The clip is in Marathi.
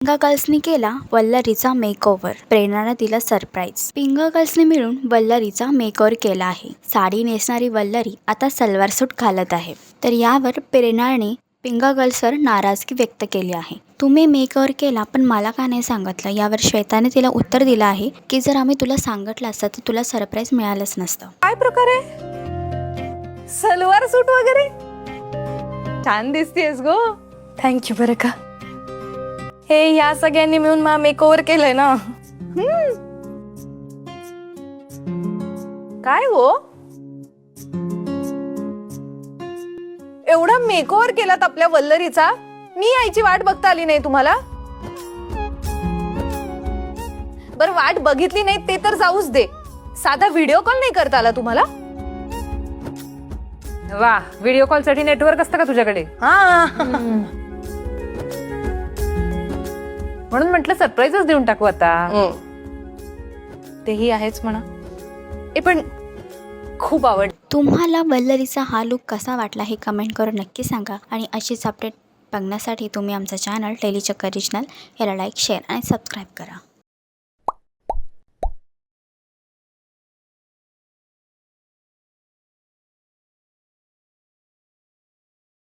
पिंगा गर्ल्सनी केला वल्लरीचा मेकओव्हर प्रेरणानं दिला सरप्राईज पिंगा गर्ल्सने मिळून वल्लरीचा मेकओव्हर केला आहे. साडी नेसणारी वल्लरी आता सलवार सूट घालत आहे. तर यावर प्रेरणाने पिंगा गर्ल्सवर नाराजगी व्यक्त केली आहे. तुम्ही मेकओव्हर केला पण मला का नाही सांगितलं? यावर श्वेताने तिला उत्तर दिलं आहे की जर आम्ही तुला सांगितलं असतं तर तुला सरप्राईज मिळालंच नसतं. काय प्रकार सलवार सूट वगैरे? छान दिसतेस गो. थँक्यू बरं का. हे ह्या सगळ्यांनी मिळून मला मेकओव्हर केलंय ना. काय हो? एवढा मेकओव्हर केलात आपल्या वल्लरीचा? मी यायची वाट बघता आली नाही तुम्हाला? बर वाट बघितली नाही ते तर जाऊच दे. साधा व्हिडिओ कॉल नाही करता आला तुम्हाला? वा व्हिडिओ कॉलसाठी नेटवर्क असतं का तुझ्याकडे? हा. म्हणून म्हटलं सरप्राईजच देऊन टाकू आता. तेही आहेच म्हणा. ए पण खूप आवड. तुम्हाला वल्लरीचा हा लुक कसा वाटला हे कमेंट करून नक्की सांगा आणि अशीच अपडेट बघण्यासाठी तुम्ही आमचा चॅनल टेलीचक्कर रिजनल याला लाईक शेअर आणि सबस्क्राईब करा.